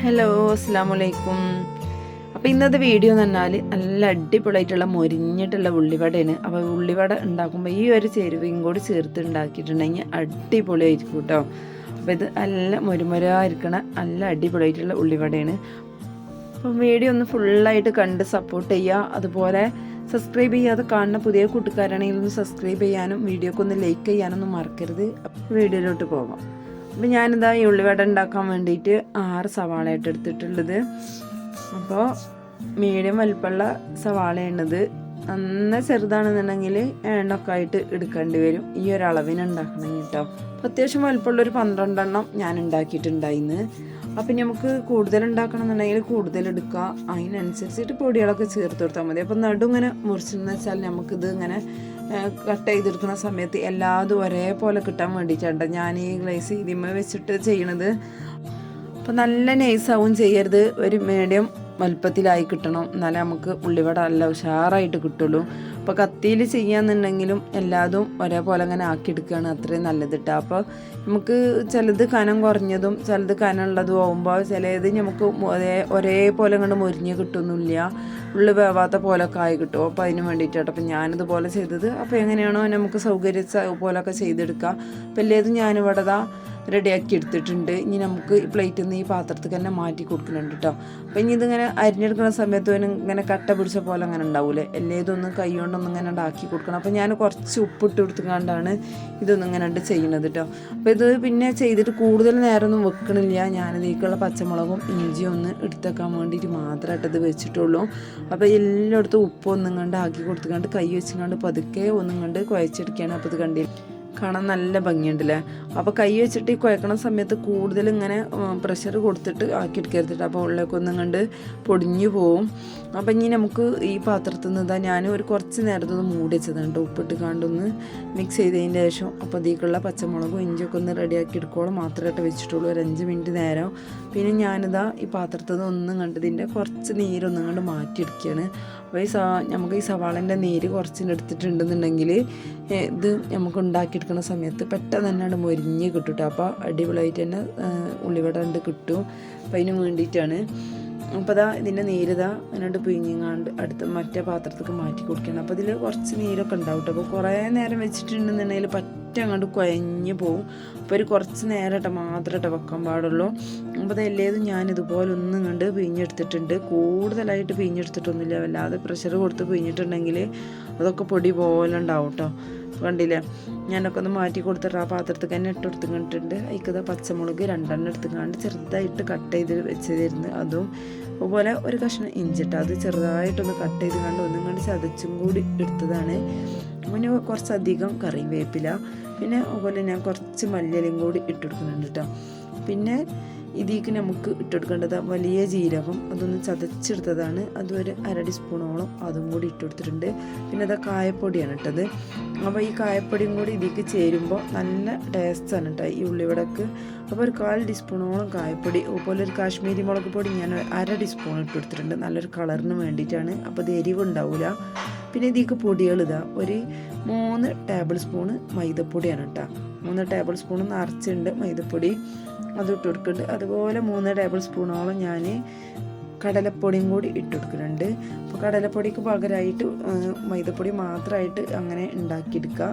Hello അസ്സാം വലൈക്കും അപ്പോൾ ഇന്നത്തെ വീഡിയോ എന്ന് പറഞ്ഞാൽ നല്ല അടിപൊളിയായിട്ടുള്ള മൊരിഞ്ഞിട്ടുള്ള ഉള്ളിവടയാണ്. അപ്പോൾ ഉള്ളിവട ഉണ്ടാക്കുമ്പോൾ ഈ ഒരു ചേരുവയും കൂടി ചേർത്ത് ഉണ്ടാക്കിയിട്ടുണ്ടെങ്കിൽ അടിപൊളിയായിരിക്കും കേട്ടോ അപ്പോൾ ഇത് നല്ല മൊരുമൊരായിരിക്കണ നല്ല അടിപൊളിയായിട്ടുള്ള ഉള്ളിവടയാണ്. അപ്പം വീഡിയോ ഒന്ന് ഫുള്ളായിട്ട് കണ്ട് സപ്പോർട്ട് ചെയ്യുക. അതുപോലെ സബ്സ്ക്രൈബ് ചെയ്യാതെ കാണുന്ന പുതിയ കൂട്ടുകാരാണെങ്കിൽ ഒന്ന് സബ്സ്ക്രൈബ് ചെയ്യാനും വീഡിയോക്കൊന്ന് ലൈക്ക് ചെയ്യാനൊന്നും മറക്കരുത്. വീഡിയോയിലോട്ട് പോകാം അപ്പോൾ ഞാനിതാ ഈ ഉള്ളിവട ഉണ്ടാക്കാൻ വേണ്ടിയിട്ട് ആറ് സവാളയായിട്ട് എടുത്തിട്ടുള്ളത്. അപ്പോൾ മീഡിയം വലിപ്പമുള്ള സവാളയാണിത്. നന്ന ചെറുതാണെന്നുണ്ടെങ്കിൽ എണ്ണൊക്കെ ആയിട്ട് എടുക്കേണ്ടി വരും. ഈ ഒരളവിന് ഉണ്ടാക്കണം കേട്ടോ. അപ്പോൾ അത്യാവശ്യം വലിപ്പമുള്ള ഒരു പന്ത്രണ്ടെണ്ണം ഞാൻ ഉണ്ടാക്കിയിട്ടുണ്ടായിന്ന്. അപ്പം നമുക്ക് കൂടുതൽ ഉണ്ടാക്കണം എന്നുണ്ടെങ്കിൽ കൂടുതൽ എടുക്കുക അതിനനുസരിച്ചിട്ട് പൊടികളൊക്കെ ചേർത്ത് കൊടുത്താൽ മതി. അപ്പം നടു ഇങ്ങനെ മുറിച്ചെന്ന് വെച്ചാൽ നമുക്കിത് ഇങ്ങനെ കട്ട് ചെയ്തെടുക്കുന്ന സമയത്ത് എല്ലാതും ഒരേപോലെ കിട്ടാൻ വേണ്ടിയിട്ടാണ് ഞാൻ ഈ ഗ്ലേസ് ഇതിമ വെച്ചിട്ട് ചെയ്യണത്. അപ്പോൾ നല്ല നൈസാവും ചെയ്യരുത്. ഒരു മീഡിയം വലുപ്പത്തിലായി കിട്ടണം. എന്നാലേ നമുക്ക് ഉള്ളിവട നല്ല ഉഷാറായിട്ട് കിട്ടുള്ളൂ. അപ്പോൾ കത്തിയിൽ ചെയ്യാന്നുണ്ടെങ്കിലും എല്ലാതും ഒരേപോലെ അങ്ങനെ ആക്കിയെടുക്കുകയാണ് അത്രയും നല്ലത് കേട്ടോ അപ്പോൾ നമുക്ക് ചിലത് കനം കുറഞ്ഞതും ചിലത് കനമുള്ളതും ആകുമ്പോൾ ചിലത് നമുക്ക് ഒരേ ഒരേപോലെ കണ്ട് മുരിഞ്ഞ് കിട്ടുന്നില്ല. ഉള്ളു വേവാത്ത പോലൊക്കെ ആയി കിട്ടും. അപ്പോൾ അതിന് വേണ്ടിയിട്ടാണ് അപ്പം ഞാനിതുപോലെ ചെയ്തത്. അപ്പോൾ എങ്ങനെയാണോ നമുക്ക് സൗകര്യ പോലൊക്കെ ചെയ്തെടുക്കുക അപ്പോൾ എല്ലാതും ഞാനിവിടെ റെഡിയാക്കി എടുത്തിട്ടുണ്ട്. ഇനി നമുക്ക് ഈ പ്ലേറ്റിൽ നിന്ന് ഈ പാത്രത്തിൽ തന്നെ മാറ്റി കൊടുക്കുന്നുണ്ട് കേട്ടോ അപ്പോൾ ഇനി ഇതിങ്ങനെ അരിഞ്ഞെടുക്കുന്ന സമയത്ത് ഇങ്ങനെ കട്ട പിടിച്ച പോലെ അങ്ങനെ ഉണ്ടാവില്ലേ എല്ലാ ഇതൊന്നും കൈ കൊണ്ടൊന്നും ഇങ്ങനെ ഉണ്ടാക്കി കൊടുക്കണം. അപ്പോൾ ഞാൻ കുറച്ച് ഉപ്പിട്ട് കൊടുത്തുകൊണ്ടാണ് ഇതൊന്നും ഇങ്ങനെ ഉണ്ട് ചെയ്യുന്നത് കേട്ടോ അപ്പോൾ ഇത് പിന്നെ ചെയ്തിട്ട് കൂടുതൽ നേരമൊന്നും വെക്കണില്ല. ഞാനിതേക്കുള്ള പച്ചമുളകും ഇഞ്ചിയും ഒന്ന് എടുത്തേക്കാൻ വേണ്ടിയിട്ട് മാത്രമായിട്ട് ഇത് വെച്ചിട്ടുള്ളൂ. അപ്പോൾ എല്ലായിടത്തും ഉപ്പൊന്നും കണ്ട് ആക്കി കൊടുത്തുകൊണ്ട് കൈ വെച്ചുകൊണ്ട് പതുക്കെ ഒന്നും കണ്ട് കുഴച്ചെടുക്കുകയാണ്. അപ്പോൾ ഇത് കണ്ടില്ല? കാണാൻ നല്ല ഭംഗിയുണ്ടല്ലേ? അപ്പോൾ കൈ വെച്ചിട്ട് ഈ കുഴക്കണ സമയത്ത് കൂടുതൽ ഇങ്ങനെ പ്രഷർ കൊടുത്തിട്ട് ആക്കി എടുക്കരുത്തിട്ട് അപ്പോൾ ഉള്ളിലേക്കൊന്നും കണ്ട് പൊടിഞ്ഞു പോവും. അപ്പം ഇനി നമുക്ക് ഈ പാത്രത്തിൽ നിന്ന് ഇതാ ഞാൻ ഒരു കുറച്ച് നേരത്തൊന്ന് മൂടി വെച്ചതുണ്ട് ഉപ്പിട്ട് കണ്ടൊന്ന് മിക്സ് ചെയ്തതിന്റെ ശേഷം അപ്പോൾ അതിലേക്കുള്ള പച്ചമുളകും ഇഞ്ചിയൊക്കെ ഒന്ന് റെഡിയാക്കി എടുക്കോളം മാത്രമായിട്ട് വെച്ചിട്ടുള്ളൂ. ഒരു അഞ്ച് മിനിറ്റ് നേരം. പിന്നെ ഞാനിതാ ഈ പാത്രത്തിൽ നിന്ന് ഒന്നും കണ്ടതിന്റെ കുറച്ച് നീരൊന്നും കണ്ട് മാറ്റിയെടുക്കുകയാണ്. അപ്പോൾ ഈ സ നമുക്ക് ഈ സവാളന്റെ നീര് കുറച്ച് എടുത്തിട്ടുണ്ടെന്നുണ്ടെങ്കിൽ ഇത് നമുക്ക് ഉണ്ടാക്കിയെടുക്കുന്ന സമയത്ത് പെട്ടെന്ന് തന്നെ മൊരിഞ്ഞ് കിട്ടും അപ്പോൾ അടിപൊളിയായിട്ട് തന്നെ ഉള്ളിവട ഉണ്ട് കിട്ടും. അപ്പോൾ അതിന് വേണ്ടിയിട്ടാണ്. അപ്പോൾ ഇതാ ഇതിന്റെ നീരിതാ അതിനോട് പിഴിഞ്ഞാണ്ട് അടുത്ത മറ്റേ പാത്രത്തേക്ക് മാറ്റി കൊടുക്കണം അപ്പോൾ ഇതിൽ കുറച്ച് നീരൊക്കെ ഉണ്ടാവും കേട്ടോ അപ്പോൾ കുറേ നേരം വെച്ചിട്ടുണ്ടെന്നുണ്ടെങ്കിൽ പറ്റ അങ്ങോട്ട് കുഴഞ്ഞു പോവും. അപ്പോൾ ഒരു കുറച്ച് നേരം ഇട്ട മാത്രം ഇട്ട വെക്കാൻ പാടുള്ളൂ. അപ്പോൾ അതല്ലേതും ഞാൻ ഇതുപോലെ ഒന്നും കണ്ട് പിഴിഞ്ഞെടുത്തിട്ടുണ്ട്. കൂടുതലായിട്ട് പിഴിഞ്ഞെടുത്തിട്ടൊന്നുമില്ല. വല്ലാതെ പ്രഷർ കൊടുത്ത് പിഴിഞ്ഞിട്ടുണ്ടെങ്കിൽ അതൊക്കെ പൊടി പോലെ ഉണ്ടാവും കേട്ടോ കണ്ടില്ലേ? ഞാനൊക്കെ ഒന്ന് മാറ്റി കൊടുത്തിട്ട് ആ പാത്രത്തിൽ തന്നെ ഇട്ട് കൊടുത്തുകൊണ്ടിട്ടുണ്ട് അതിക്കത് പച്ചമുളക് രണ്ടെണ്ണം എടുത്തുകൊണ്ട് ചെറുതായിട്ട് കട്ട് ചെയ്ത് വെച്ചതായിരുന്നു അതും. അതുപോലെ ഒരു കഷ്ണം ഇഞ്ചിട്ട് അത് ചെറുതായിട്ടൊന്ന് കട്ട് ചെയ്ത് കണ്ട് ഒന്നും കണ്ട് ചതച്ചും കൂടി എടുത്തതാണ്. പിന്നെ കുറച്ചധികം കറി കറിവേപ്പില പിന്നെ അതുപോലെ ഞാൻ കുറച്ച് മല്ലിയിലും കൂടി ഇട്ടെടുക്കുന്നുണ്ട് കേട്ടോ പിന്നെ ഇതിലേക്ക് നമുക്ക് ഇട്ടെടുക്കേണ്ടത് വലിയ ജീരകം അതൊന്ന് ചതച്ചെടുത്തതാണ്. അതൊരു ഒരു അര ടീസ്പൂണോളം അതും കൂടി ഇട്ടെടുത്തിട്ടുണ്ട് പിന്നെ അത് കായപ്പൊടിയാണ് ഇട്ടത്. അപ്പോൾ ഈ കായപ്പൊടിയും കൂടി ഇതിലേക്ക് ചേരുമ്പോൾ നല്ല ടേസ്റ്റാണ് കേട്ടോ ഈ ഉള്ളിവടക്ക്. അപ്പോൾ ഒരു കാൽ ടീസ്പൂണോളം കായപ്പൊടി അതുപോലെ ഒരു കാശ്മീരി മുളക് പൊടി ഞാൻ അര ടീസ്പൂൺ ഇട്ടെടുത്തിട്ടുണ്ട് നല്ലൊരു കളറിന് വേണ്ടിയിട്ടാണ്. അപ്പോൾ ഇത് എരിവ് ഉണ്ടാവില്ല പിന്നെ ഇതിക്ക് പൊടികൾ ഇതാ. ഒരു മൂന്ന് ടേബിൾ സ്പൂണ് മൈദപ്പൊടിയാണ് കേട്ടോ. മൂന്ന് ടേബിൾ സ്പൂൺ നിറച്ചുണ്ട് മൈദപ്പൊടി. അത് ഇട്ട് കൊടുക്കുന്നുണ്ട്. അതുപോലെ മൂന്ന് ടേബിൾ സ്പൂണോളം ഞാൻ കടലപ്പൊടിയും കൂടി ഇട്ട് കൊടുക്കുന്നുണ്ട് അപ്പോൾ കടലപ്പൊടിക്ക് പകരമായിട്ട് മൈദപ്പൊടി മാത്രമായിട്ട് അങ്ങനെ ഉണ്ടാക്കിയെടുക്കുക.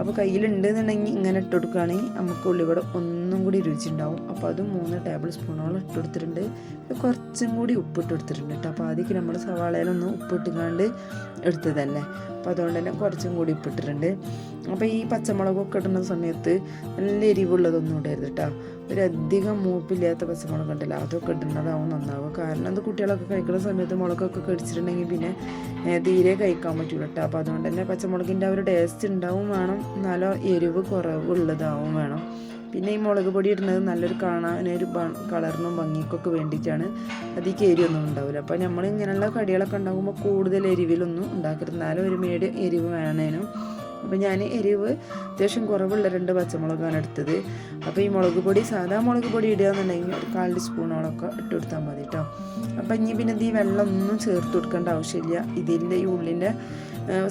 അപ്പോൾ കയ്യിലുണ്ട് എന്നുണ്ടെങ്കിൽ ഇങ്ങനെ ഇട്ട് കൊടുക്കുകയാണെങ്കിൽ നമുക്ക് ഉള്ളിവട ഒന്നും കൂടി രുചി ഉണ്ടാവും അപ്പോൾ അതും മൂന്ന് ടേബിൾ സ്പൂണോളം ഇട്ട് കൊടുത്തിട്ടുണ്ട് കുറച്ചും കൂടി ഉപ്പിട്ട് കൊടുത്തിട്ടുണ്ട് കേട്ടോ. അപ്പോൾ ആദ്യം നമ്മൾ സവാളയിലൊന്ന് ഉപ്പിട്ടുകാണ്ട് എടുത്തതല്ലേ. അപ്പോൾ അതുകൊണ്ട് തന്നെ കുറച്ചും കൂടി ഉപ്പിട്ടിട്ടുണ്ട് അപ്പോൾ ഈ പച്ചമുളകൊക്കെ ഇടുന്ന സമയത്ത് നല്ല എരിവുള്ളതൊന്നും ഇടരുത് കേട്ടോ. ഒരധികം മൂപ്പില്ലാത്ത പച്ചമുളക് ഉണ്ടല്ലോ അതൊക്കെ ഇടുന്നതാവും നന്നാവുക. കാരണം അത് കുട്ടികളൊക്കെ കഴിക്കുന്ന സമയത്ത് മുളകൊക്കെ കടിച്ചിട്ടുണ്ടെങ്കിൽ പിന്നെ തീരെ കഴിക്കാൻ പറ്റില്ല കേട്ടോ. അപ്പോൾ അതുകൊണ്ട് തന്നെ പച്ചമുളകിന്റെ ആ ഒരു ടേസ്റ്റ് ഉണ്ടാവും വേണം. എന്നാലോ എരിവ് കുറവുള്ളതാവും വേണം. പിന്നെ ഈ മുളക് പൊടി ഇടുന്നത് നല്ലൊരു കാണാനൊരു കളറിനും ഭംഗിക്കൊക്കെ വേണ്ടിയിട്ടാണ്. അതിക്ക് എരിവൊന്നും ഉണ്ടാവില്ല. അപ്പോൾ നമ്മൾ ഇങ്ങനെയുള്ള കടികളൊക്കെ ഉണ്ടാകുമ്പോൾ കൂടുതൽ എരിവിലൊന്നും ഉണ്ടാക്കരുത്. എന്നാലും ഒരു മീഡിയം എരിവ് വേണേനും. അപ്പോൾ ഞാൻ എരിവ് അത്യാവശ്യം കുറവുള്ള രണ്ട് പച്ചമുളകാണ് എടുത്തത്. അപ്പോൾ ഈ മുളക് പൊടി സാധാ മുളക് പൊടി ഇടുക എന്നുണ്ടെങ്കിൽ ഒരു കാൽ ടീസ്പൂണോളൊക്കെ ഇട്ട് കൊടുത്താൽ മതി കേട്ടോ അപ്പം ഇനി പിന്നെ ഈ വെള്ളം ഒന്നും ചേർത്ത് കൊടുക്കേണ്ട ആവശ്യമില്ല. ഇതിന്റെ ഈ ഉള്ളിന്റെ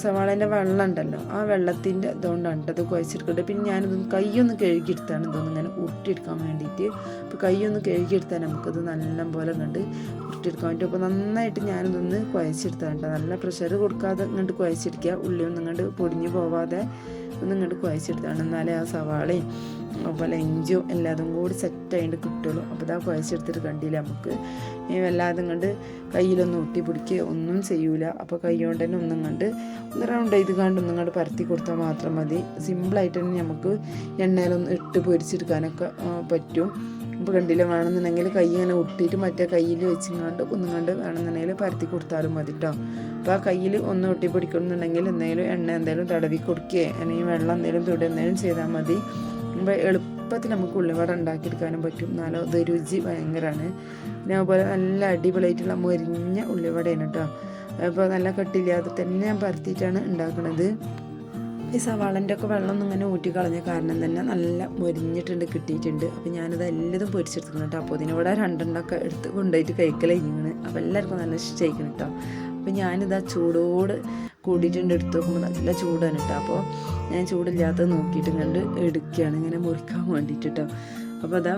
സവാളേന്റെ വെള്ളം ഉണ്ടല്ലോ ആ വെള്ളത്തിന്റെ ഇതുകൊണ്ടാണ് കേട്ടോ അത് കുഴച്ചെടുക്കട്ടെ. പിന്നെ ഞാനിത് കൈയൊന്ന് കഴുകിയെടുത്താണ് ഇതൊന്നും ഇങ്ങനെ ഉരുട്ടിയെടുക്കാൻ വേണ്ടിയിട്ട്. അപ്പോൾ കൈയൊന്ന് കഴുകിയെടുത്താൽ നമുക്കത് നല്ല പോലെ കണ്ട് ഉരുട്ടിയെടുക്കാൻ പറ്റും. അപ്പോൾ നന്നായിട്ട് ഞാനിതൊന്ന് കുഴച്ചെടുത്താണ് കേട്ടോ. നല്ല പ്രഷർ കൊടുക്കാതെ ഇങ്ങോട്ട് കുഴച്ചെടുക്കുക. ഉള്ളിയൊന്നും ഇങ്ങോട്ട് പൊടിഞ്ഞു പോവാതെ ഒന്ന് ഇങ്ങോട്ട് കുഴച്ചെടുത്താണ്. എന്നാലേ ആ സവാളയും അതുപോലെ ഇഞ്ചിയും എല്ലാതും കൂടി സെറ്റായിട്ട് കിട്ടുള്ളൂ അപ്പോൾ ഇതാ കുഴച്ചെടുത്തിട്ട് കണ്ടില്ല നമുക്ക്. വല്ലാതെ കണ്ട് കയ്യിലൊന്നും ഒട്ടി പിടിക്കുക ഒന്നും ചെയ്യൂല. അപ്പോൾ കൈ കൊണ്ട് തന്നെ ഒന്നും കണ്ട് ഒന്ന് റൗണ്ട് ചെയ്ത് കണ്ട് ഒന്നും കണ്ട് പരത്തി കൊടുത്താൽ മാത്രം മതി. സിമ്പിളായിട്ട് തന്നെ നമുക്ക് എണ്ണയിലൊന്ന് ഇട്ട് പൊരിച്ചെടുക്കാനൊക്കെ പറ്റും. ഇപ്പോൾ കണ്ടില്ല വേണമെന്നുണ്ടെങ്കിൽ കൈ ഇങ്ങനെ ഒട്ടിയിട്ട് മറ്റേ കയ്യിൽ വെച്ചിങ്ങാണ്ട് ഒന്നും കണ്ട് വേണമെന്നുണ്ടെങ്കിൽ പരത്തി കൊടുത്താലും മതി കേട്ടോ അപ്പോൾ ആ കയ്യിൽ ഒന്ന് ഒട്ടി പിടിക്കണമെന്നുണ്ടെങ്കിൽ എന്തെങ്കിലും എണ്ണ എന്തെങ്കിലും തടവി കൊടുക്കുകയോ അല്ലെങ്കിൽ വെള്ളം എന്തെങ്കിലും തൊടുക എന്തെങ്കിലും ചെയ്താൽ മതി. അപ്പോൾ എളുപ്പത്തിൽ നമുക്ക് ഉള്ളിവട ഉണ്ടാക്കിയെടുക്കാനും പറ്റും. എന്നാലും അത് രുചി ഭയങ്കരമാണ് പിന്നെ അതുപോലെ നല്ല അടിപൊളിയായിട്ടുള്ള മൊരിഞ്ഞ ഉള്ളിവടയാണ് കേട്ടോ അപ്പോൾ നല്ല കട്ടില്ലാതെ തന്നെ ഞാൻ പരത്തിയിട്ടാണ് ഉണ്ടാക്കുന്നത് ഈ സവാളന്റെ ഒക്കെ വെള്ളം ഒന്നും ഇങ്ങനെ ഊറ്റി കളഞ്ഞ കാരണം തന്നെ നല്ല മൊരിഞ്ഞിട്ടുണ്ട് കിട്ടിയിട്ടുണ്ട്. അപ്പോൾ ഞാനത് എല്ലാതും പൊരിച്ചെടുത്തിട്ടുണ്ട് കേട്ടോ അപ്പോൾ ഇതിനിവിടെ രണ്ടെണ്ണമൊക്കെ എടുത്ത് കൊണ്ടുപോയിട്ട് കഴിക്കലാണ് അപ്പോൾ എല്ലാവർക്കും നല്ല ഇഷ്ടമായിരിക്കും കേട്ടോ അപ്പോൾ ഞാനിതാ ചൂടോട് കൂടിയിട്ടുണ്ട് എടുത്ത് നോക്കുമ്പോൾ നല്ല ചൂടാണ് കേട്ടോ അപ്പോൾ ഞാൻ ചൂടില്ലാത്തത് നോക്കിയിട്ട് കണ്ട് എടുക്കുകയാണ്. ഇങ്ങനെ മുറിക്കാൻ വേണ്ടിയിട്ട് അപ്പോൾ അതാ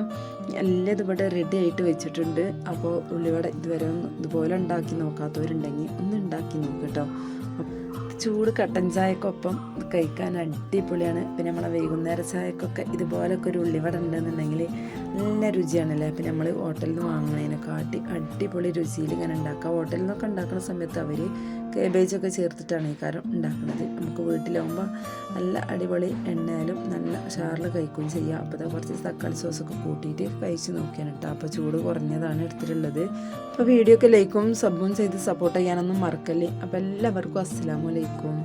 എല്ലാം ഇവിടെ റെഡി ആയിട്ട് വെച്ചിട്ടുണ്ട്. അപ്പോൾ ഉള്ളിവട ഇതുവരെ ഒന്ന് ഇതുപോലെ ഉണ്ടാക്കി നോക്കാത്തവരുണ്ടെങ്കിൽ ഒന്ന് ഉണ്ടാക്കി നോക്ക് കേട്ടോ ചൂട് കട്ടൻ ചായക്കൊപ്പം കഴിക്കാൻ അടിപൊളിയാണ്. പിന്നെ നമ്മളെ വൈകുന്നേര ചായക്കൊക്കെ ഇതുപോലൊക്കെ ഒരു ഉള്ളിവട ഉണ്ടെന്നുണ്ടെങ്കിൽ നല്ല രുചിയാണല്ലേ? അപ്പം നമ്മൾ ഹോട്ടലിൽ നിന്ന് വാങ്ങുന്നതിനെക്കാട്ടി അടിപൊളി രുചിയിൽ ഇങ്ങനെ ഉണ്ടാക്കുക ഹോട്ടലിൽ നിന്നൊക്കെ ഉണ്ടാക്കുന്ന സമയത്ത് അവർ കേബേജൊക്കെ ചേർത്തിട്ടാണ് ഈ കാരം ഉണ്ടാക്കുന്നത്. നമുക്ക് വീട്ടിലാവുമ്പോൾ നല്ല അടിപൊളി എണ്ണയിലും നല്ല ഷാറിൽ കഴിക്കുകയും ചെയ്യാം. അപ്പോൾ അത് കുറച്ച് തക്കാളി സോസൊക്കെ കൂട്ടിയിട്ട് കഴിച്ച് നോക്കിയാണ് കേട്ടോ. അപ്പോൾ ചൂട് കുറഞ്ഞതാണ് എടുത്തിട്ടുള്ളത്. അപ്പോൾ വീഡിയോ ഒക്കെ ലൈക്കും സബും ചെയ്ത് സപ്പോർട്ട് ചെയ്യാനൊന്നും മറക്കല്ലേ. അപ്പോൾ എല്ലാവർക്കും അസ്സലാമു അലൈക്കും.